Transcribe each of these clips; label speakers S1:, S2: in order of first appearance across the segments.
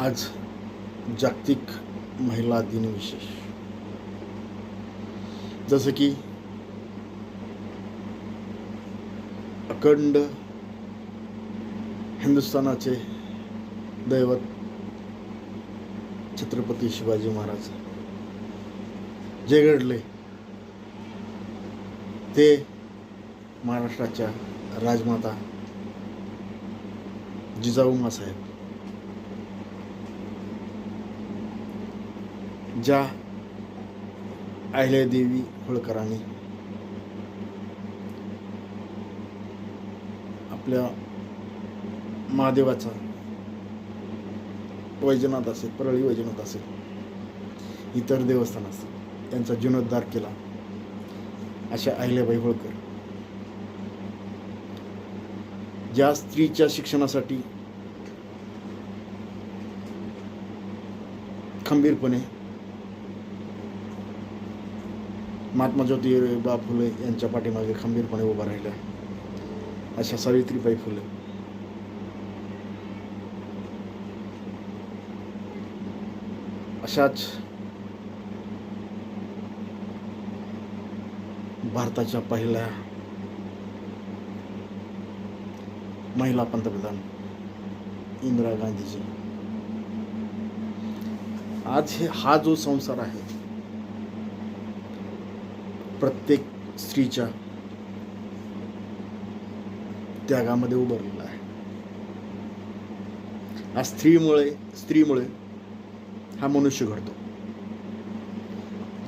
S1: आज जागतिक महिला दिन विशेष. जसं की अखंड हिंदुस्थानाचे दैवत छत्रपती शिवाजी महाराज जे घडले ते महाराष्ट्राच्या राजमाता जिजाऊ मासाहेब ज्या अहिल्यादेवी होळकरांनी आपल्या महादेवाचा वैजनाथ असेल परळी वैजनाथ असेल इतर देवस्थान असतील त्यांचा जीर्णोद्धार केला. अशा अहिल्याबाई होळकर ज्या स्त्रीच्या शिक्षणासाठी खंबीरपणे महात्मा ज्योतिबा फुले यांच्या पाठीमागे खंबीरपणे उभा राहिल्या अशा सावित्रीबाई फुले. अशाच भारताच्या पहिल्या महिला पंतप्रधान इंदिरा गांधीजी. आज हे हा जो संसार आहे प्रत्येक स्त्रीच्या त्यागामध्ये उभारलेला आहे. आज स्त्रीमुळे स्त्रीमुळे हा मनुष्य घडतो.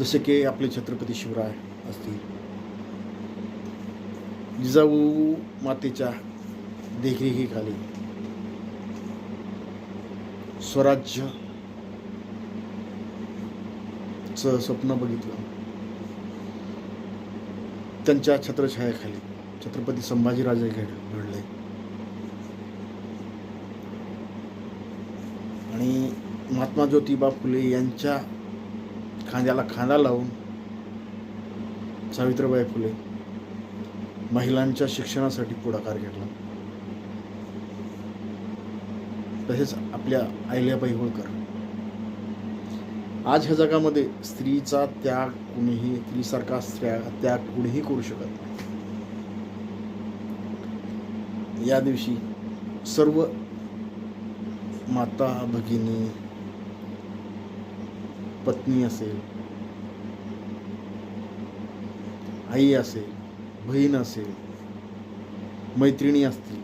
S1: जसे की आपले छत्रपती शिवराय असतील. जिजाऊ मातेच्या देखरेखीखाली स्वराज्य स्वप्न बघितलं. त्यांच्या छत्रछायाखाली छत्रपती संभाजीराजे घड घडले. आणि महात्मा ज्योतिबा फुले यांच्या खांद्याला खांदा लावून सावित्रीबाई फुले महिलांच्या शिक्षणासाठी पुढाकार घेतला. तसेच आपल्या अहिल्याबाई होळकर आज ह्या जगामध्ये स्त्रीचा त्याग कुणीही स्त्रीसारखा स्त्र्या त्याग कुणीही करू शकत नाही. या दिवशी सर्व माता भगिनी पत्नी असेल आई असेल बहीण असेल मैत्रिणी असतील